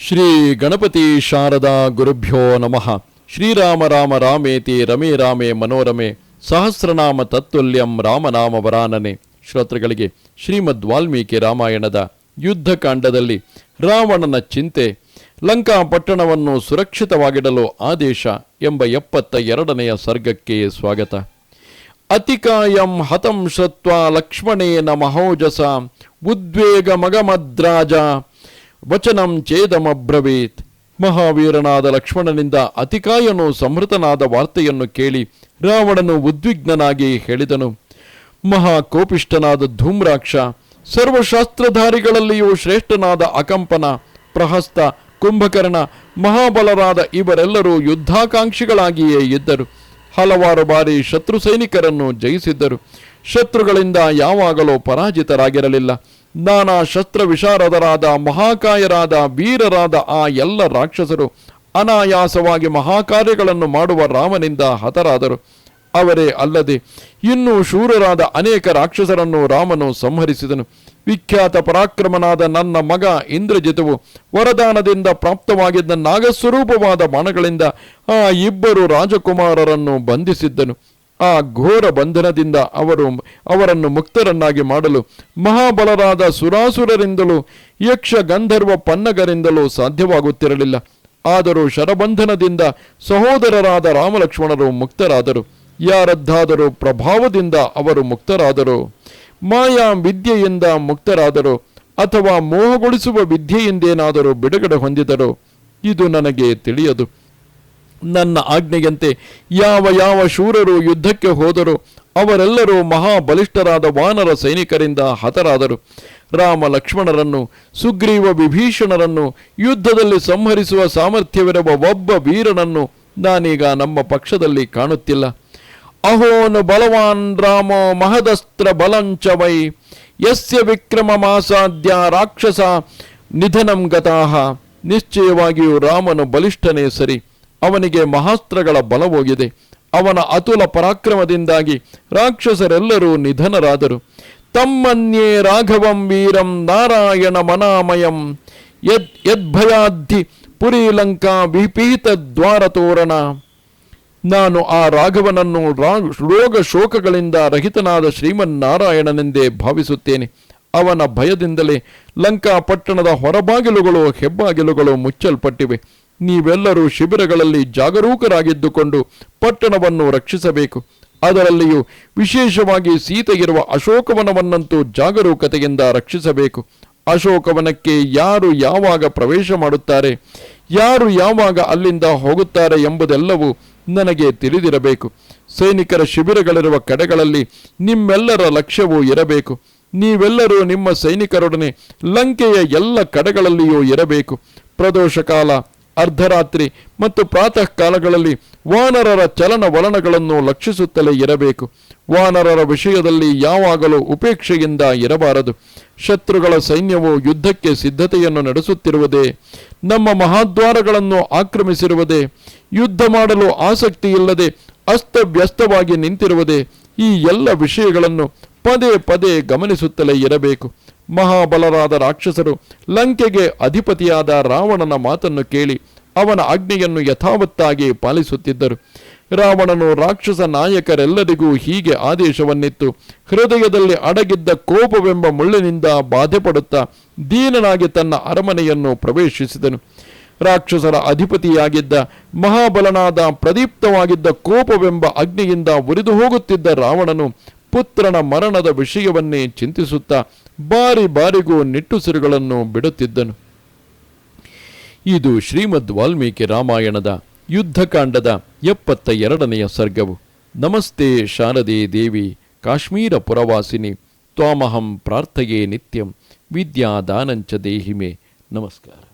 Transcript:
ಶ್ರೀ ಗಣಪತಿ ಶಾರದಾ ಗುರುಭ್ಯೋ ನಮಃ. ಶ್ರೀರಾಮ ರಾಮ ರಾಮೇತಿ ರಮೇ ರಾಮೇ ಮನೋರಮೆ ಸಹಸ್ರನಾಮ ತತ್ತುಲ್ಯಂ ರಾಮನಾಮ ವರಾನನೆ. ಶ್ರೋತೃಗಳಿಗೆ ಶ್ರೀಮದ್ ವಾಲ್ಮೀಕಿ ರಾಮಾಯಣದ ಯುದ್ಧಕಾಂಡದಲ್ಲಿ ರಾವಣನ ಚಿಂತೆ, ಲಂಕಾ ಪಟ್ಟಣವನ್ನು ಸುರಕ್ಷಿತವಾಗಿಡಲು ಆದೇಶ ಎಂಬ ಎಪ್ಪತ್ತ ಎರಡನೆಯ ಸರ್ಗಕ್ಕೆ ಸ್ವಾಗತ. ಅತಿಕಾಯಂ ಹತಂ ಶ್ರತ್ವ ಲಕ್ಷ್ಮಣೇನ ಮಹೋಜಸ ಉದ್ವೇಗ ಮಗಮದ್ರಾಜ ವಚನಂ ಚೇದಮಬ್ರವೀತ್ ಮಹಾವೀರನಾದ ಲಕ್ಷ್ಮಣನಿಂದ ಅತಿಕಾಯನು ಸಂಹೃತನಾದ ವಾರ್ತೆಯನ್ನು ಕೇಳಿ ರಾವಣನು ಉದ್ವಿಗ್ನನಾಗಿ ಹೇಳಿದನು. ಮಹಾಕೋಪಿಷ್ಟನಾದ ಧೂಮ್ರಾಕ್ಷ, ಸರ್ವಶಾಸ್ತ್ರಧಾರಿಗಳಲ್ಲಿಯೂ ಶ್ರೇಷ್ಠನಾದ ಅಕಂಪನ, ಪ್ರಹಸ್ತ, ಕುಂಭಕರ್ಣ, ಮಹಾಬಲರಾದ ಇವರೆಲ್ಲರೂ ಯುದ್ಧಾಕಾಂಕ್ಷಿಗಳಾಗಿಯೇ ಇದ್ದರು. ಹಲವಾರು ಬಾರಿ ಶತ್ರು ಸೈನಿಕರನ್ನು ಜಯಿಸಿದ್ದರು. ಶತ್ರುಗಳಿಂದ ಯಾವಾಗಲೂ ಪರಾಜಿತರಾಗಿರಲಿಲ್ಲ. ನಾನಾ ಶಸ್ತ್ರ ವಿಶಾರದರಾದ ಮಹಾಕಾಯರಾದ ವೀರರಾದ ಆ ಎಲ್ಲ ರಾಕ್ಷಸರು ಅನಾಯಾಸವಾಗಿ ಮಹಾಕಾರ್ಯಗಳನ್ನು ಮಾಡುವ ರಾಮನಿಂದ ಹತರಾದರು. ಅವರೇ ಅಲ್ಲದೆ ಇನ್ನೂ ಶೂರರಾದ ಅನೇಕ ರಾಕ್ಷಸರನ್ನು ರಾಮನು ಸಂಹರಿಸಿದನು. ವಿಖ್ಯಾತ ಪರಾಕ್ರಮನಾದ ನನ್ನ ಮಗ ಇಂದ್ರಜಿತವು ವರದಾನದಿಂದ ಪ್ರಾಪ್ತವಾಗಿದ್ದ ನಾಗಸ್ವರೂಪವಾದ ಬಾಣಗಳಿಂದ ಆ ಇಬ್ಬರು ರಾಜಕುಮಾರರನ್ನು ಬಂಧಿಸಿದ್ದನು. ಆ ಘೋರ ಬಂಧನದಿಂದ ಅವರು ಅವರನ್ನು ಮುಕ್ತರನ್ನಾಗಿ ಮಾಡಲು ಮಹಾಬಲರಾದ ಸುರಾಸುರರಿಂದಲೂ ಯಕ್ಷ ಗಂಧರ್ವ ಪನ್ನಗರಿಂದಲೂ ಸಾಧ್ಯವಾಗುತ್ತಿರಲಿಲ್ಲ. ಆದರೂ ಶರಬಂಧನದಿಂದ ಸಹೋದರರಾದ ರಾಮಲಕ್ಷ್ಮಣರು ಮುಕ್ತರಾದರು. ಯಾರದ್ದಾದರೂ ಪ್ರಭಾವದಿಂದ ಅವರು ಮುಕ್ತರಾದರು. ಮಾಯಾ ವಿದ್ಯೆಯಿಂದ ಮುಕ್ತರಾದರು. ಅಥವಾ ಮೋಹಗೊಳಿಸುವ ವಿದ್ಯೆಯಿಂದೇನಾದರೂ ಬಿಡುಗಡೆ ಹೊಂದಿದರು. ಇದು ನನಗೆ ತಿಳಿಯದು. ನನ್ನ ಆಜ್ಞೆಯಂತೆ ಯಾವ ಯಾವ ಶೂರರು ಯುದ್ಧಕ್ಕೆ ಹೋದರು, ಅವರೆಲ್ಲರೂ ಮಹಾಬಲಿಷ್ಠರಾದ ವಾನರ ಸೈನಿಕರಿಂದ ಹತರಾದರು. ರಾಮ ಲಕ್ಷ್ಮಣರನ್ನು, ಸುಗ್ರೀವ ವಿಭೀಷಣರನ್ನು, ಯುದ್ಧದಲ್ಲಿ ಸಂಹರಿಸುವ ಸಾಮರ್ಥ್ಯವಿರುವ ಒಬ್ಬ ವೀರನನ್ನು ನಾನೀಗ ನಮ್ಮ ಪಕ್ಷದಲ್ಲಿ ಕಾಣುತ್ತಿಲ್ಲ. ಅಹೋನು ಬಲವಾನ್ ರಾಮೋ ಮಹದಸ್ತ್ರ ಬಲಂಚ ವೈ, ಯಸ್ಯ ವಿಕ್ರಮ ಮಾಸಾಧ್ಯ ರಾಕ್ಷಸ ನಿಧನಂ ಗತಾಹ. ನಿಶ್ಚಯವಾಗಿಯೂ ರಾಮನು ಬಲಿಷ್ಠನೇ ಸರಿ. ಅವನಿಗೆ ಮಹಾಸ್ತ್ರಗಳ ಬಲವೋಗಿದೆ ಅವನ ಅತುಲ ಪರಾಕ್ರಮದಿಂದಾಗಿ ರಾಕ್ಷಸರೆಲ್ಲರೂ ನಿಧನರಾದರು. ತಮ್ಮನ್ಯೇ ರಾಘವಂ ವೀರಂ ನಾರಾಯಣ ಮನಾಮಯಂ. ಯದ್ ಯದ್ಭಯಾದ್ಧಿ ಪುರಿ ಲಂಕಾ ವಿಪೀತ ದ್ವಾರ ತೋರಣ. ನಾನು ಆ ರಾಘವನನ್ನು ರೋಗ ಶೋಕಗಳಿಂದ ರಹಿತನಾದ ಶ್ರೀಮನ್ನಾರಾಯಣನೆಂದೇ ಭಾವಿಸುತ್ತೇನೆ. ಅವನ ಭಯದಿಂದಲೇ ಲಂಕಾ ಪಟ್ಟಣದ ಹೊರಬಾಗಿಲುಗಳು, ಹೆಬ್ಬಾಗಿಲುಗಳು ಮುಚ್ಚಲ್ಪಟ್ಟಿವೆ. ನೀವೆಲ್ಲರೂ ಶಿಬಿರಗಳಲ್ಲಿ ಜಾಗರೂಕರಾಗಿದ್ದುಕೊಂಡು ಪಟ್ಟಣವನ್ನು ರಕ್ಷಿಸಬೇಕು. ಅದರಲ್ಲಿಯೂ ವಿಶೇಷವಾಗಿ ಸೀತೆಗಿರುವ ಅಶೋಕವನವನ್ನಂತೂ ಜಾಗರೂಕತೆಯಿಂದ ರಕ್ಷಿಸಬೇಕು. ಅಶೋಕವನಕ್ಕೆ ಯಾರು ಯಾವಾಗ ಪ್ರವೇಶ ಮಾಡುತ್ತಾರೆ, ಯಾರು ಯಾವಾಗ ಅಲ್ಲಿಂದ ಹೋಗುತ್ತಾರೆ ಎಂಬುದೆಲ್ಲವೂ ನನಗೆ ತಿಳಿದಿರಬೇಕು. ಸೈನಿಕರ ಶಿಬಿರಗಳಿರುವ ಕಡೆಗಳಲ್ಲಿ ನಿಮ್ಮೆಲ್ಲರ ಲಕ್ಷ್ಯವೂ ಇರಬೇಕು. ನೀವೆಲ್ಲರೂ ನಿಮ್ಮ ಸೈನಿಕರೊಡನೆ ಲಂಕೆಯ ಎಲ್ಲ ಕಡೆಗಳಲ್ಲಿಯೂ ಇರಬೇಕು. ಪ್ರದೋಷ ಕಾಲ ಅರ್ಧರಾತ್ರಿ ಮತ್ತು ಪ್ರಾತಃ ಕಾಲಗಳಲ್ಲಿ ವಾನರರ ಚಲನವಲನಗಳನ್ನು ಲಕ್ಷಿಸುತ್ತಲೇ ಇರಬೇಕು. ವಾನರರ ವಿಷಯದಲ್ಲಿ ಯಾವಾಗಲೂ ಉಪೇಕ್ಷೆಯಿಂದ ಇರಬಾರದು. ಶತ್ರುಗಳ ಸೈನ್ಯವು ಯುದ್ಧಕ್ಕೆ ಸಿದ್ಧತೆಯನ್ನು ನಡೆಸುತ್ತಿರುವುದೇ, ನಮ್ಮ ಮಹಾದ್ವಾರಗಳನ್ನು ಆಕ್ರಮಿಸಿರುವುದೇ, ಯುದ್ಧ ಮಾಡಲು ಆಸಕ್ತಿಯಿಲ್ಲದೆ ಅಸ್ತವ್ಯಸ್ತವಾಗಿ ನಿಂತಿರುವುದೇ ಈ ಎಲ್ಲ ವಿಷಯಗಳನ್ನು ಪದೇ ಪದೇ ಗಮನಿಸುತ್ತಲೇ ಇರಬೇಕು. ಮಹಾಬಲರಾದ ರಾಕ್ಷಸರು ಲಂಕೆಗೆ ಅಧಿಪತಿಯಾದ ರಾವಣನ ಮಾತನ್ನು ಕೇಳಿ ಅವನ ಆಜ್ಞೆಯನ್ನು ಯಥಾವತ್ತಾಗಿ ಪಾಲಿಸುತ್ತಿದ್ದರು. ರಾವಣನು ರಾಕ್ಷಸ ನಾಯಕರೆಲ್ಲರಿಗೂ ಹೀಗೆ ಆದೇಶವನ್ನಿತ್ತು. ಹೃದಯದಲ್ಲಿ ಅಡಗಿದ್ದ ಕೋಪವೆಂಬ ಮುಳ್ಳಿನಿಂದ ಬಾಧೆಪಡುತ್ತಾ ದೀನನಾಗಿ ತನ್ನ ಅರಮನೆಯನ್ನು ಪ್ರವೇಶಿಸಿದನು. ರಾಕ್ಷಸರ ಅಧಿಪತಿಯಾಗಿದ್ದ, ಮಹಾಬಲನಾದ ಪ್ರದೀಪ್ತವಾಗಿದ್ದ ಕೋಪವೆಂಬ ಅಗ್ನಿಯಿಂದ ಉರಿದು ಹೋಗುತ್ತಿದ್ದ ರಾವಣನು ಪುತ್ರನ ಮರಣದ ವಿಷಯವನ್ನೇ ಚಿಂತಿಸುತ್ತಾ ಬಾರಿ ಬಾರಿಗೂ ನಿಟ್ಟುಸಿರುಗಳನ್ನು ಬಿಡುತ್ತಿದ್ದನು. ಇದು ಶ್ರೀಮದ್ ವಾಲ್ಮೀಕಿ ರಾಮಾಯಣದ ಯುದ್ಧಕಾಂಡದ ಎಪ್ಪತ್ತ ಎರಡನೆಯ ಸರ್ಗವು. ನಮಸ್ತೆ ಶಾರದೆ ದೇವಿ ಕಾಶ್ಮೀರ ಪುರವಾಸಿನಿ ತ್ವಾಮಹಂ ಪ್ರಾರ್ಥಯೇ ನಿತ್ಯಂ, ವಿದ್ಯಾದಾನಂಚ ದೇಹಿಮೆ. ನಮಸ್ಕಾರ.